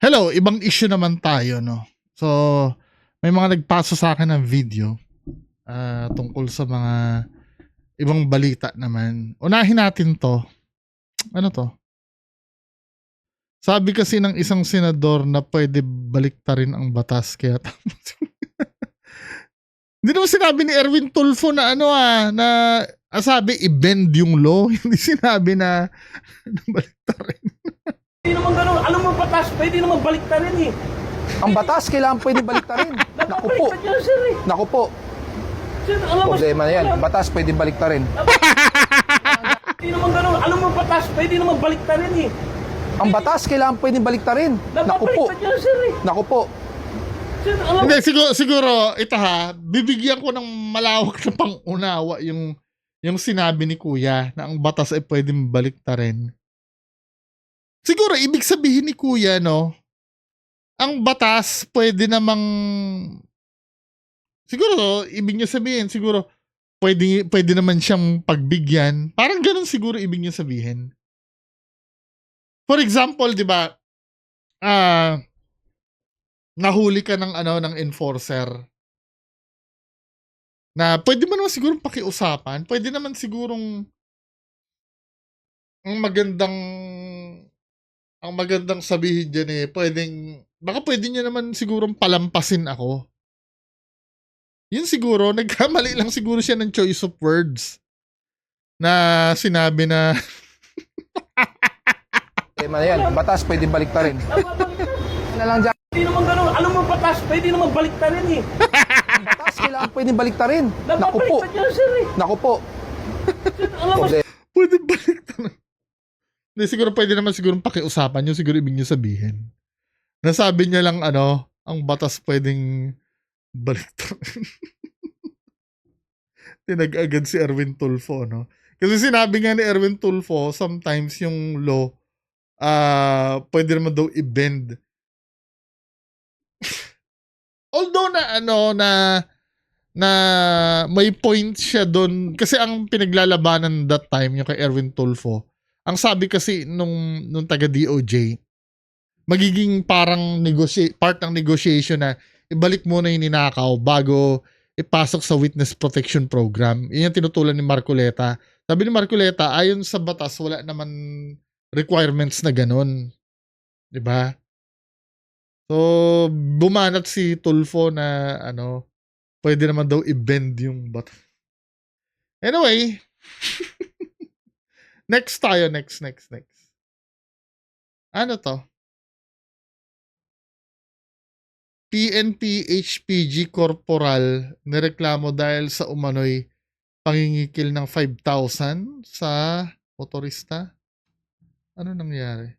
Hello, ibang issue naman tayo, no? So, may mga nagpaso sa akin ng video ah, tungkol sa mga ibang balita naman. Unahin natin to. Ano to? Sabi kasi ng isang senador na pwede baliktarin ang batas kaya. Hindi naman sinabi ni Erwin Tulfo na ano ah, na ah, sabi i-bend yung law. Hindi sinabi na, na baliktarin. Hindi naman ganun. Alam mo batas, pwede naman baliktarin eh. Ang batas, kailangan pwede baliktarin. Naku po. Yan, sir eh. Naku po. Sir, alam mo, Problema na yan. Batas, pwede baliktarin. Hindi naman ganun. Alam mo batas, pwede naman baliktarin eh. Ang batas, kailangan pwede baliktarin. Naku po. Yan, sir eh. Naku po. Sir, alam mo, Hindi, siguro, siguro, ito ha, bibigyan ko ng malawak na pangunawa yung, yung sinabi ni Kuya na ang batas ay pwedeng baliktarin. Siguro, ibig sabihin ni Kuya, no, ang batas pwede namang, siguro, ibig niya sabihin, siguro, pwede, pwede naman siyang pagbigyan. Parang ganun siguro ibig niya sabihin. For example, di ba, ah, nahuli ka ng ano ng enforcer na pwede mo naman sigurong pakiusapan, pwede naman sigurong ang magandang ang magandang sabihin diyan eh, pwedeng baka pwede niya naman sigurong palampasin ako. Yun siguro, nagkamali lang siguro siya ng choice of words na sinabi na Problema na yan. Batas, pwede baliktarin. napabaliktad. Na lang dyan. Hindi naman ganun. Alam mo batas, pwede naman baliktarin eh. Ang batas, kailangan pwede baliktarin. Naku po. Napabaliktad yan, sir eh. Naku po. Alam mo, pwede baliktaran. Hindi, siguro pwede naman siguro pakiusapan yung siguro ibig niya sabihin. Nasabi niya lang ano, ang batas pwedeng baliktaran. Tinag-agad si Erwin Tulfo, no? Kasi sinabi nga ni Erwin Tulfo, sometimes yung law, ah pwede naman daw i-bend. Although na ano, na na may point siya doon kasi ang pinaglalabanan that time yung kay Erwin Tulfo ang sabi kasi nung nung taga DOJ magiging parang negotiate part ng negotiation na ibalik muna yung ninakaw bago ipasok sa witness protection program. Yun yung tinutulan ni Marcoleta. Sabi ni Marcoleta, ayon sa batas, wala naman requirements na ganun. ba? So, bumanat si Tulfo na ano, pwede naman daw i-bend yung batas. Anyway, next tayo, next, next, next. Ano to? PNP HPG Corporal nireklamo dahil sa umano'y pangingikil ng 5,000 sa motorista. Ano nangyari?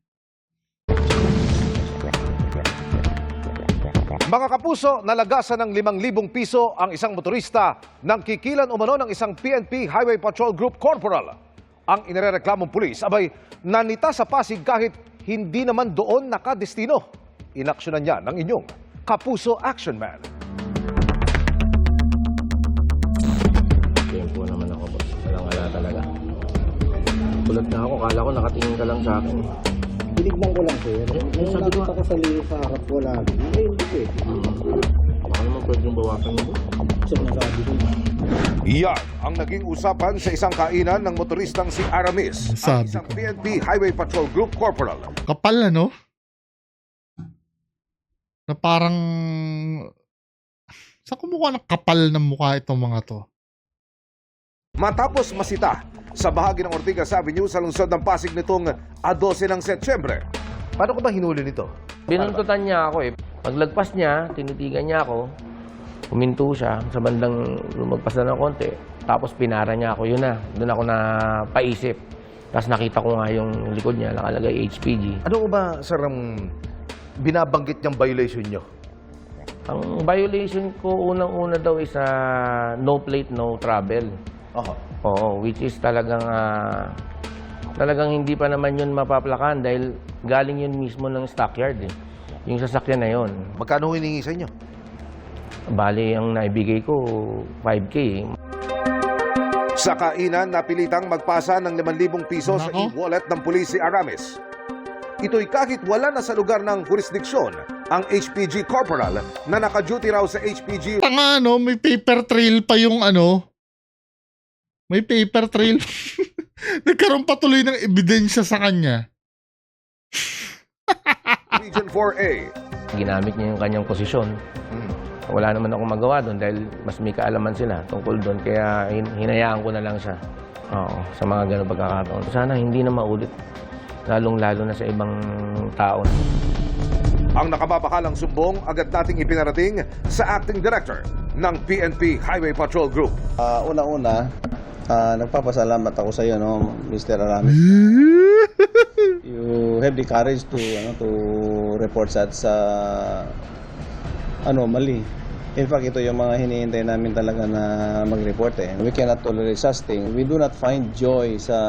Mga kapuso, nalagasan ng 5,000 piso ang isang motorista nang kikilan umano ng isang PNP Highway Patrol Group Corporal. Ang inirereklamong pulis, abay, nanita sa Pasig kahit hindi naman doon nakadestino. Inaksyonan niya ng inyong Kapuso Action Man. Tempo naman ako. Walang wala talaga. Kulot na ako, kala ko nakatingin ka lang sa akin. Tinignan ko lang sir. Nung sabi nakita ko- ko sa liyo sa harap ko lagi. Ay, hindi pwede. Baka naman pwede yung bawasan mo. Sir, nasabi ko. Iyan ang naging usapan sa isang kainan ng motoristang si Aramis, ang Sabi isang ko. PNP Highway Patrol Group Corporal. Kapal ano? Na parang sa kumukha ng kapal ng mukha itong mga to. Matapos masita sa bahagi ng Ortigas Avenue sa lungsod ng Pasig nitong A12 ng Setyembre. Paano ko ba hinuli nito? Binuntutan niya ako eh. Paglagpas niya, tinitigan niya ako. Huminto siya sa bandang lumagpas na ng konti. Tapos pinara niya ako. Yun na. Doon ako na paisip. Tapos nakita ko nga yung likod niya, nakalagay HPG. Ano ba, sir, ang binabanggit niyang violation niyo? Ang violation ko unang-una daw is ah, no plate, no travel. Aha. Oo, which is talagang ah, talagang hindi pa naman yun mapaplakan dahil galing yun mismo ng stockyard eh. Yung sasakyan na yun. Magkano hiningi sa inyo? Bali, ang naibigay ko, 5K eh. Sa kainan, napilitang magpasa ng 5,000 piso sa e-wallet ng pulis si Aramis. Ito'y kahit wala na sa lugar ng jurisdiksyon ang HPG Corporal na naka-duty raw sa HPG Tanga ano, may paper trail pa yung ano. May paper trail. Nagkaroon patuloy ng ebidensya sa kanya. Region 4A. Ginamit niya yung kanyang posisyon. Wala naman akong magawa doon dahil mas may kaalaman sila tungkol doon. Kaya hin- hinayaan ko na lang siya. Oo, sa mga ganong pagkakataon. Sana hindi na maulit. Lalong-lalo na sa ibang tao. Ang nakababakalang sumbong agad nating ipinarating sa Acting Director ng PNP Highway Patrol Group. Ah, una-una, ah, nagpapasalamat ako sa iyo, no, Mr. Aramis. You have the courage to ano to report sa sa ano mali. In fact, ito yung mga hinihintay namin talaga na mag-report eh. We cannot tolerate such thing. We do not find joy sa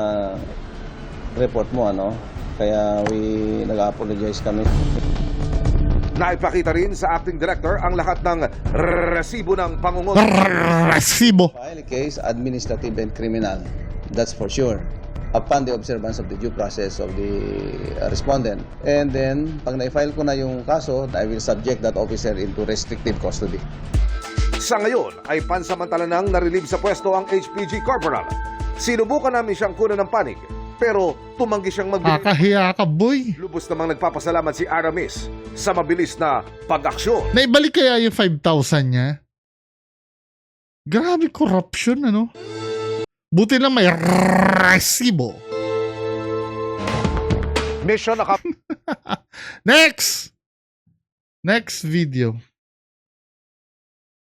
report mo, ano. Kaya we nag-apologize kami. Naipakita rin sa Acting Director ang lahat ng resibo ng pangungot. Resibo. File case, administrative and criminal. That's for sure. Upon the observance of the due process of the uh, respondent. And then, pag na-file ko na yung kaso, I will subject that officer into restrictive custody. Sa ngayon ay pansamantala nang narilib sa pwesto ang HPG Corporal. Sinubukan namin siyang kunan ng panig pero tumanggi siyang magbigay. Kakahiya ka, boy. Lubos namang nagpapasalamat si Aramis sa mabilis na pag-aksyon. Naibalik kaya yung 5,000 niya? Grabe corruption, ano? Buti lang may resibo. Mission naka Next! Next video.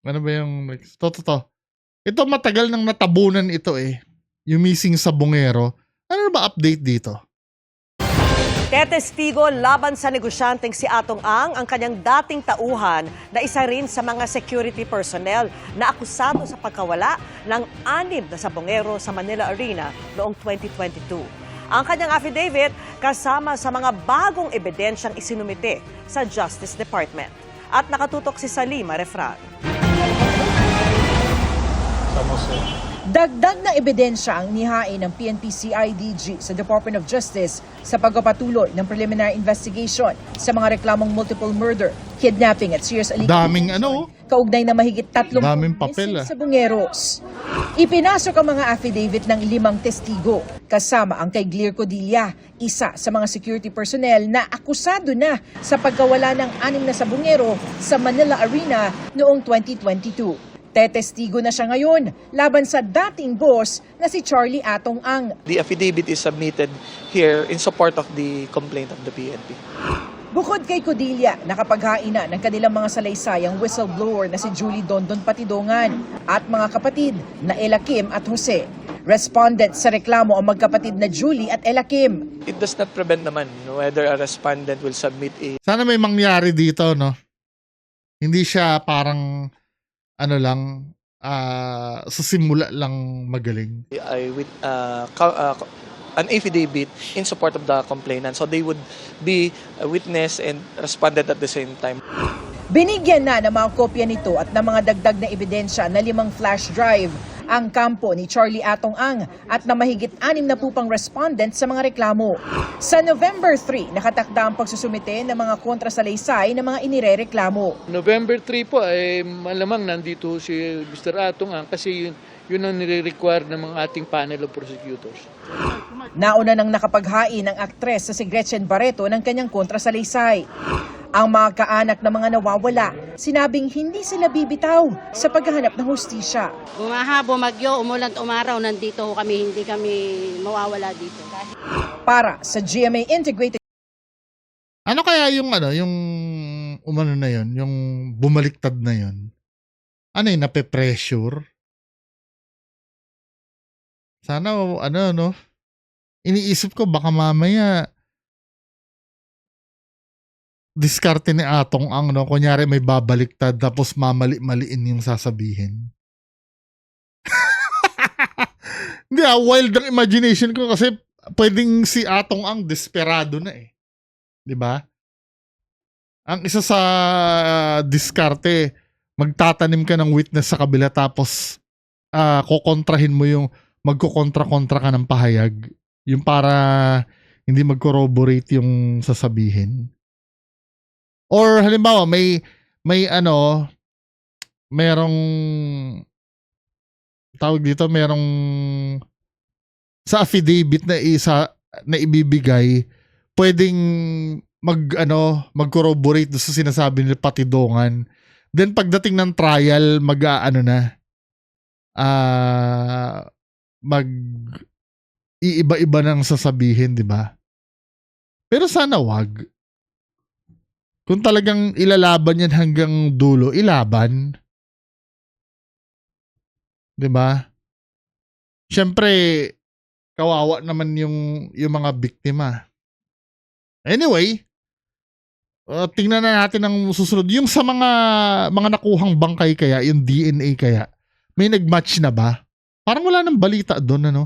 Ano ba yung next? To, to, to. Ito matagal nang natabunan ito eh. Yung missing sa bungero. Ano ba update dito? Tetestigo laban sa negosyanteng si Atong Ang ang kanyang dating tauhan na isa rin sa mga security personnel na akusado sa pagkawala ng anim na sabongero sa Manila Arena noong 2022. Ang kanyang affidavit kasama sa mga bagong ebidensyang isinumite sa Justice Department. At nakatutok si Salima Refran. Dagdag na ebidensya ang nihain ng PNP CIDG sa Department of Justice sa pagpapatuloy ng preliminary investigation sa mga reklamong multiple murder, kidnapping at serious illegal Daming ano? kaugnay na mahigit tatlong Daming papel, ah. sa bungeros. Ipinasok ang mga affidavit ng limang testigo, kasama ang kay Glear Codilla, isa sa mga security personnel na akusado na sa pagkawala ng anim na sabungero sa Manila Arena noong 2022. Tetestigo na siya ngayon laban sa dating boss na si Charlie Atong Ang. The affidavit is submitted here in support of the complaint of the PNP. Bukod kay Codilla, nakapaghain na ng kanilang mga salaysayang whistleblower na si Julie Dondon Patidongan at mga kapatid na Ella Kim at Jose. Respondent sa reklamo ang magkapatid na Julie at Ella Kim. It does not prevent naman whether a respondent will submit a Sana may mangyari dito, no? Hindi siya parang ano lang ah sa simula lang magaling. a with uh, co- uh, co- an affidavit in support of the complainant. So they would be a witness and respondent at the same time. Binigyan na ng mga kopya nito at ng mga dagdag na ebidensya na limang flash drive ang kampo ni Charlie Atong Ang at na mahigit anim na pupang respondent sa mga reklamo. Sa November 3, nakatakda ang pagsusumite ng mga kontrasalaysay ng mga inirereklamo. November 3 po ay malamang nandito si Mr. Atong ang kasi yun, yun ang nire-require ng mga ating panel of prosecutors. Nauna nang nakapaghain ng aktres sa si Gretchen Barreto ng kanyang kontrasalaysay. Ang mga kaanak ng mga nawawala, sinabing hindi sila bibitaw sa paghahanap ng hustisya. Bumahabo, magyo, umulan, umaraw, nandito ho kami, hindi kami mawawala dito. Para sa GMA Integrated Ano kaya yung ano, yung umano na yon, yung bumaliktad na yon? Ano yun, nape-pressure? Sana, ano, no? Iniisip ko, baka mamaya, diskarte ni Atong ang, no? Kunyari may babaliktad, tapos mamali-maliin yung sasabihin. Hindi ah, wild ang imagination ko kasi pwedeng si Atong ang desperado na eh. 'di ba? Ang isa sa ah, diskarte, magtatanim ka ng witness sa kabila tapos ah kokontrahin mo yung magkokontra-kontra ka ng pahayag. Yung para hindi mag-corroborate yung sasabihin. Or halimbawa may may ano merong tawag dito merong sa affidavit na isa na ibibigay pwedeng mag ano mag-corroborate sa sinasabi nila patidongan then pagdating ng trial mag ano na ah mag iiba-iba ng sasabihin, di ba? Pero sana wag. Kung talagang ilalaban yan hanggang dulo, ilaban. Di ba? Siyempre, kawawa naman yung, yung mga biktima. Anyway, uh, tingnan na natin ang susunod. Yung sa mga mga nakuhang bangkay kaya, yung DNA kaya, may nag-match na ba? Parang wala nang balita doon, ano?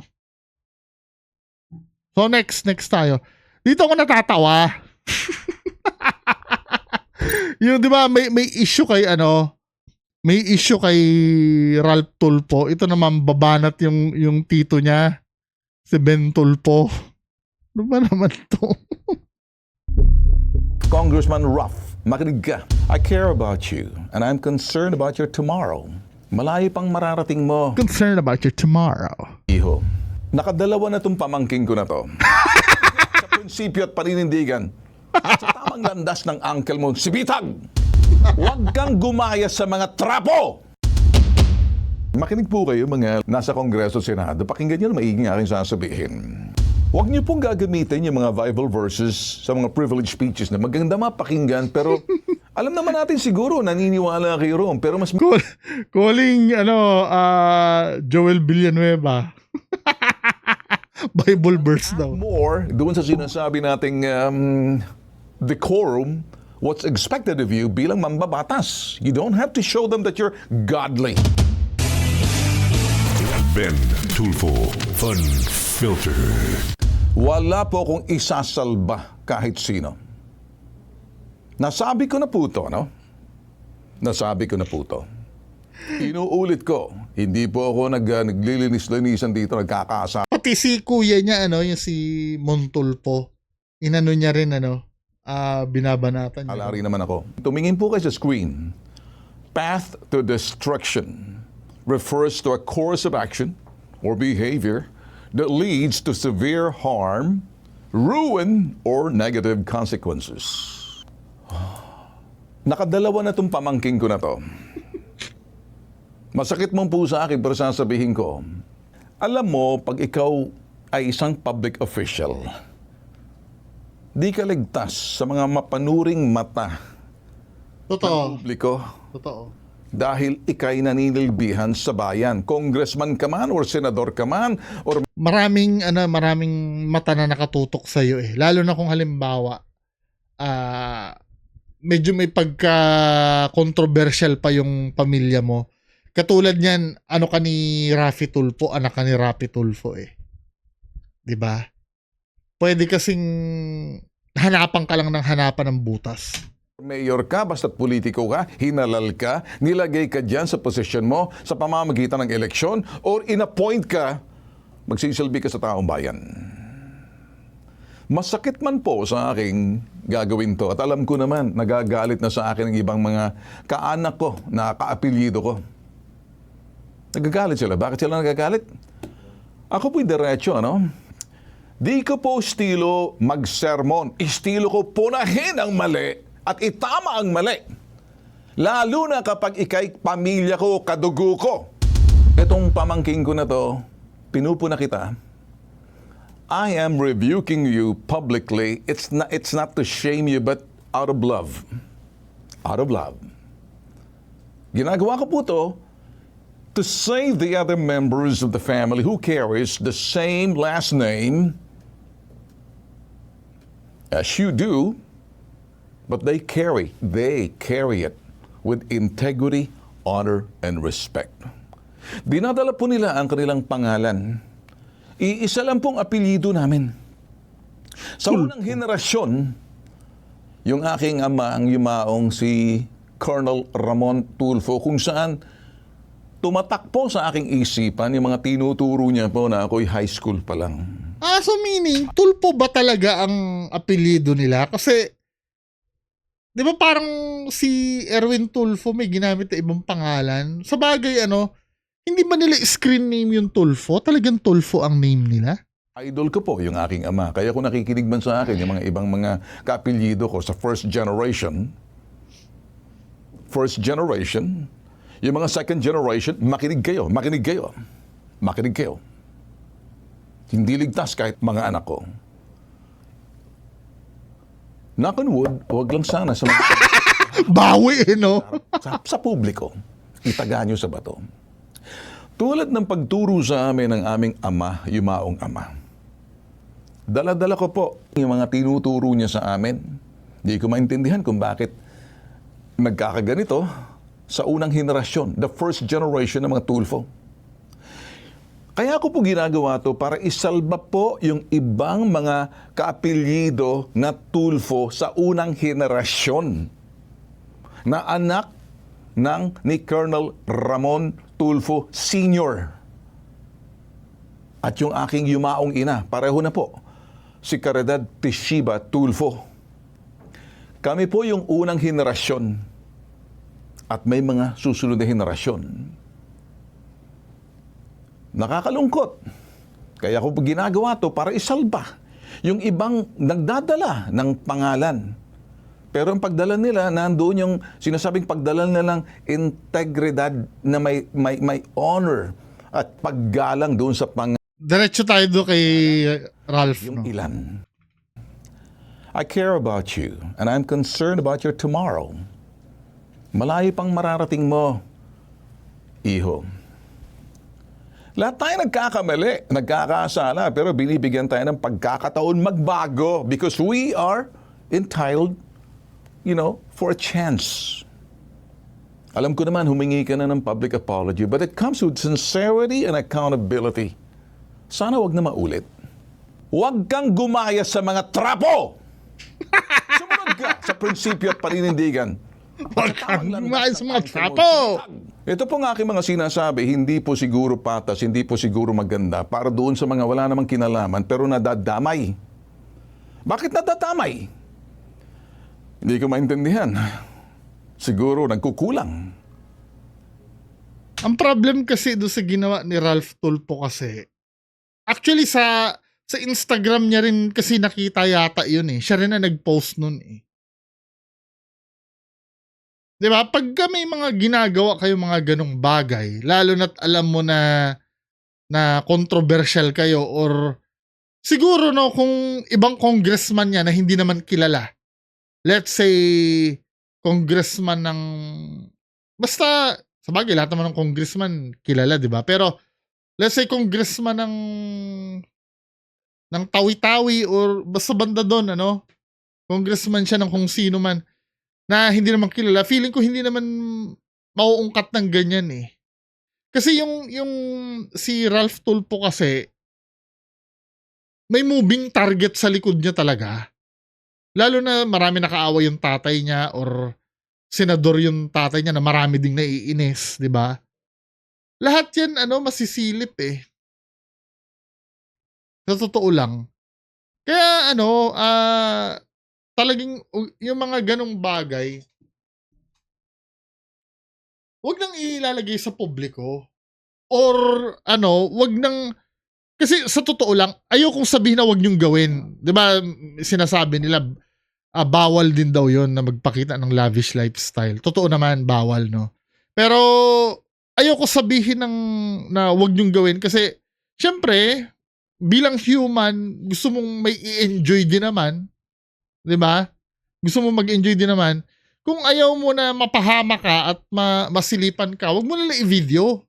So next, next tayo. Dito ako natatawa. yung 'di ba may may issue kay ano, may issue kay Ralph Tulpo. Ito naman babanat yung yung tito niya si Ben Tulpo. Ano ba naman to? Congressman Ruff, makinig ka. I care about you and I'm concerned about your tomorrow. Malayo pang mararating mo. Concerned about your tomorrow. Iho, nakadalawa na tong pamangking ko na to. sa prinsipyo at paninindigan, sa tamang landas ng uncle mo, si Bitag, huwag kang gumaya sa mga trapo! Makinig po kayo mga nasa Kongreso Senado. Pakinggan nyo na maiging aking sasabihin. Huwag niyo pong gagamitin yung mga Bible verses sa mga privilege speeches na maganda mapakinggan pero alam naman natin siguro naniniwala kayo roon pero mas Call, calling ano uh, Joel Villanueva. Bible verse daw. more doon sa sinasabi nating um, decorum, what's expected of you bilang mambabatas. You don't have to show them that you're godly. Ben Tulfo Fun Filter. Wala po akong isasalba kahit sino. Nasabi ko na po to, no? Nasabi ko na po to. Inuulit ko, hindi po ako nag, uh, naglilinis-linisan dito, nagkakasa. Pati si kuya niya ano, yung si Montulpo. Inano niya rin ano, ah binabanatan niya. Alari naman ako. Tumingin po kayo sa screen. Path to destruction refers to a course of action or behavior that leads to severe harm, ruin, or negative consequences. Nakadalawa na itong pamangking ko na to. Masakit mong po sa akin pero sasabihin ko, alam mo, pag ikaw ay isang public official, di ka ligtas sa mga mapanuring mata Totoo. ng publiko Totoo. dahil ikay naninilbihan sa bayan. Congressman ka man or senador ka man or Maraming ano, maraming mata na nakatutok sa iyo eh. Lalo na kung halimbawa ah medyo may pagka controversial pa yung pamilya mo. Katulad niyan, ano ka ni Rafi Tulfo, anak ka ni Rafi Tulfo eh. 'Di ba? Pwede kasing hanapan ka lang ng hanapan ng butas. mayor ka, basta't politiko ka, hinalal ka, nilagay ka dyan sa posisyon mo sa pamamagitan ng eleksyon or inappoint ka, magsisilbi ka sa taong bayan. Masakit man po sa aking gagawin to at alam ko naman nagagalit na sa akin ng ibang mga kaanak ko na kaapelyido ko. Nagagalit sila. Bakit sila nagagalit? Ako po'y diretso, ano? Di ko po estilo mag-sermon. Estilo ko punahin ang mali at itama ang mali. Lalo na kapag ikay pamilya ko, kadugo ko. Itong pamangking ko na to, pinupuna kita. I am rebuking you publicly. It's not, it's not to shame you, but out of love. Out of love. Ginagawa ko po to to save the other members of the family who carries the same last name as you do, but they carry, they carry it with integrity, honor, and respect. Dinadala po nila ang kanilang pangalan. Iisa lang pong apelyido namin. Sa unang henerasyon, yung aking ama ang yumaong si Colonel Ramon Tulfo kung saan tumatak po sa aking isipan yung mga tinuturo niya po na ako'y high school pa lang. Ah, so meaning, Tulpo ba talaga ang apelido nila? Kasi, di ba parang si Erwin Tulfo may ginamit na ibang pangalan? Sa bagay, ano, hindi ba nila screen name yung Tulfo? Talagang Tulfo ang name nila? Idol ko po yung aking ama. Kaya kung nakikinig man sa akin, yung mga ibang mga kaapelyido ko sa first generation, first generation, yung mga second generation, makinig kayo, makinig kayo, makinig kayo. Hindi ligtas kahit mga anak ko. Knock on wood, huwag lang sana sa mga Bawi, eh, no? sa, sa publiko. Itaga nyo sa bato. Tulad ng pagturo sa amin ng aming ama, yumaong ama. Dala-dala ko po yung mga tinuturo niya sa amin. Hindi ko maintindihan kung bakit nagkakaganito sa unang henerasyon, the first generation ng mga Tulfo. Kaya ko po ginagawa to para isalba po yung ibang mga kaapelyido na Tulfo sa unang henerasyon na anak ng ni Colonel Ramon Tulfo Sr. At yung aking yumaong ina, pareho na po, si Caridad Tishiba Tulfo. Kami po yung unang henerasyon at may mga susunod na henerasyon. Nakakalungkot. Kaya ko ginagawa to para isalba yung ibang nagdadala ng pangalan. Pero ang pagdala nila, nandoon yung sinasabing pagdala nilang integridad na may, may, may honor at paggalang doon sa pang Diretso tayo doon kay Ralph. yung No? ilan. I care about you and I'm concerned about your tomorrow. Malayo pang mararating mo, iho. Lahat tayo nagkakamali, nagkakasala, pero binibigyan tayo ng pagkakataon magbago because we are entitled, you know, for a chance. Alam ko naman, humingi ka na ng public apology, but it comes with sincerity and accountability. Sana wag na maulit. Huwag kang gumaya sa mga trapo! Sumunod ka sa prinsipyo at paninindigan. Huwag kang gumawa sa mga trapo! Ito po ng aking mga sinasabi, hindi po siguro patas, hindi po siguro maganda para doon sa mga wala namang kinalaman pero nadadamay. Bakit nadadamay? Hindi ko maintindihan. Siguro nagkukulang. Ang problem kasi doon sa ginawa ni Ralph Tulpo kasi, actually sa sa Instagram niya rin kasi nakita yata yun eh. Siya rin na nag-post nun eh. 'Di ba? Pagka may mga ginagawa kayo mga ganong bagay, lalo na't alam mo na na controversial kayo or siguro no kung ibang congressman niya na hindi naman kilala. Let's say congressman ng basta sa bagay lahat naman ng congressman kilala, 'di ba? Pero let's say congressman ng ng Tawi-Tawi or basta banda doon ano, congressman siya ng kung sino man na hindi naman kilala, feeling ko hindi naman mauungkat ng ganyan eh. Kasi yung yung si Ralph Tulpo kasi may moving target sa likod niya talaga. Lalo na marami nakaaway yung tatay niya or senador yung tatay niya na marami ding naiinis, 'di ba? Lahat 'yan ano masisilip eh. Sa totoo lang. Kaya ano, ah talagang yung mga ganong bagay, wag nang ilalagay sa publiko. Or ano, wag nang kasi sa totoo lang, ayokong sabihin na wag niyong gawin. 'Di ba? Sinasabi nila ah, bawal din daw 'yon na magpakita ng lavish lifestyle. Totoo naman bawal, no. Pero ayoko sabihin ng na wag niyong gawin kasi syempre bilang human, gusto mong may i-enjoy din naman. 'Di ba? Gusto mo mag-enjoy din naman. Kung ayaw mo na mapahama ka at ma- masilipan ka, wag mo na lang i-video.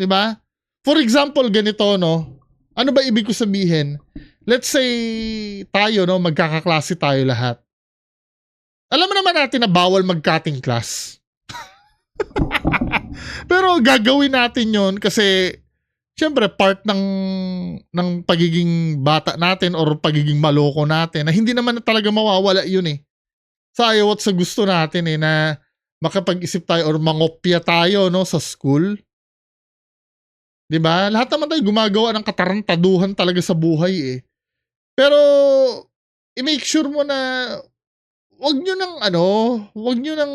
'Di ba? For example, ganito no. Ano ba ibig ko sabihin? Let's say tayo no, magkakaklase tayo lahat. Alam mo naman natin na bawal mag-cutting class. Pero gagawin natin 'yon kasi Siyempre, part ng, ng pagiging bata natin or pagiging maloko natin na hindi naman talaga mawawala yun eh. Sa ayaw at sa gusto natin eh na makapag-isip tayo or mangopya tayo no sa school. 'Di ba? Lahat naman tayo gumagawa ng katarantaduhan talaga sa buhay eh. Pero i-make sure mo na wag nyo nang ano, wag nyo nang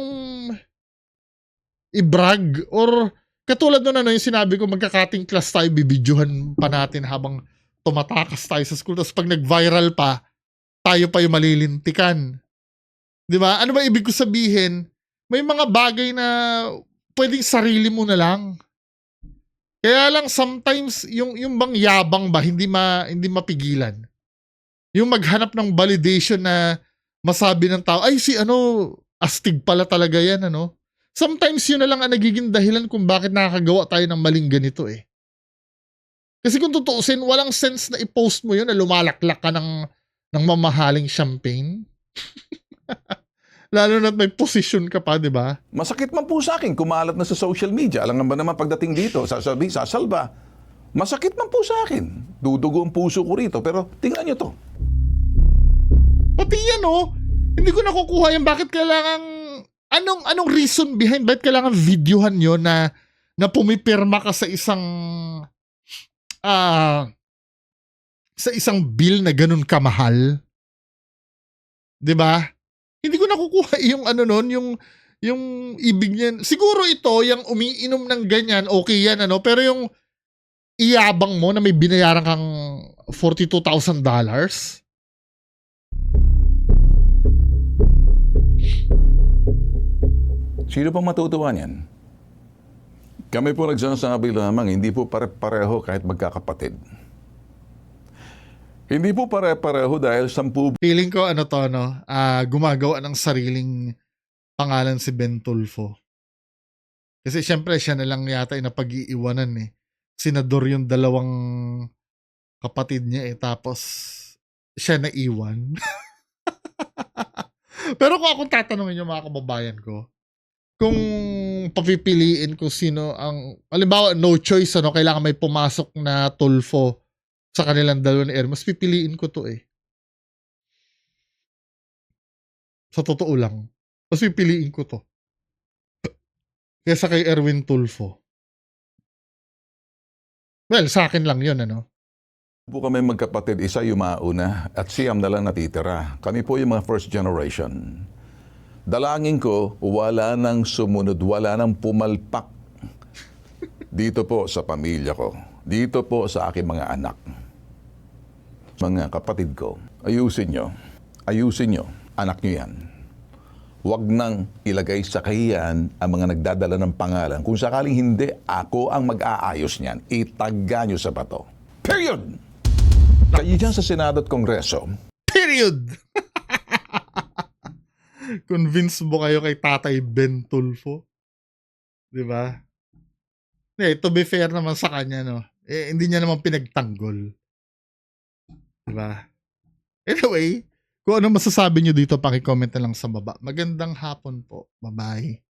i-brag or katulad nun ano yung sinabi ko magka-cutting class tayo bibidyohan pa natin habang tumatakas tayo sa school tapos pag nag-viral pa tayo pa yung malilintikan. 'Di ba? Ano ba ibig ko sabihin? May mga bagay na pwedeng sarili mo na lang. Kaya lang sometimes yung yung bang yabang ba hindi ma hindi mapigilan. Yung maghanap ng validation na masabi ng tao, ay si ano, astig pala talaga yan, ano. Sometimes yun na lang ang nagiging dahilan kung bakit nakakagawa tayo ng maling ganito eh. Kasi kung tutuusin, walang sense na i-post mo yun na lumalaklak ka ng, ng mamahaling champagne. Lalo na't may position ka pa, di ba? Masakit man po sa akin, kumalat na sa social media. Alam ba naman pagdating dito, sasabi, sasalba. Masakit man po sa akin. Dudugo ang puso ko rito. Pero tingnan nyo to. Pati yan oh, hindi ko nakukuha yan. Bakit kailangan, anong, anong reason behind, bakit kailangan videohan nyo na, na pumipirma ka sa isang, ah, sa isang bill na ganun kamahal? 'Di ba? Hindi ko nakukuha yung ano nun, yung yung ibig niyan. Siguro ito, yung umiinom ng ganyan, okay yan ano, pero yung iyabang mo na may binayaran kang $42,000 Sino pang matutuwa niyan? Kami po nagsasabi lamang, hindi po pare-pareho kahit magkakapatid. Hindi po pare-pareho dahil sampu Feeling ko ano to no, ah gumagawa ng sariling pangalan si Ben Tulfo. Kasi syempre siya na lang yata yung napag-iiwanan eh. Senador yung dalawang kapatid niya eh tapos siya na iwan. Pero kung akong tatanungin yung mga kababayan ko, kung papipiliin ko sino ang, halimbawa no choice ano, kailangan may pumasok na Tulfo sa kanilang dalawa ni Ermas, pipiliin ko to eh. Sa totoo lang. Mas pipiliin ko to. Kesa kay Erwin Tulfo. Well, sa akin lang yun, ano? po kami magkapatid, isa yung mauna at siyam na lang natitira. Kami po yung mga first generation. Dalangin ko, wala nang sumunod, wala nang pumalpak dito po sa pamilya ko. Dito po sa aking mga anak. Mga kapatid ko, ayusin nyo. Ayusin nyo. Anak nyo yan. Huwag nang ilagay sa kahiyan ang mga nagdadala ng pangalan. Kung sakaling hindi, ako ang mag-aayos niyan. Itaga nyo sa bato. Period! Kayo dyan sa Senado at Kongreso, Period! Convince mo kayo kay Tatay Ben Tulfo? Di ba? Eh, to be fair naman sa kanya, no? Eh, hindi niya naman pinagtanggol. Di ba? Anyway, kung ano masasabi nyo dito, pakicomment na lang sa baba. Magandang hapon po. Bye-bye.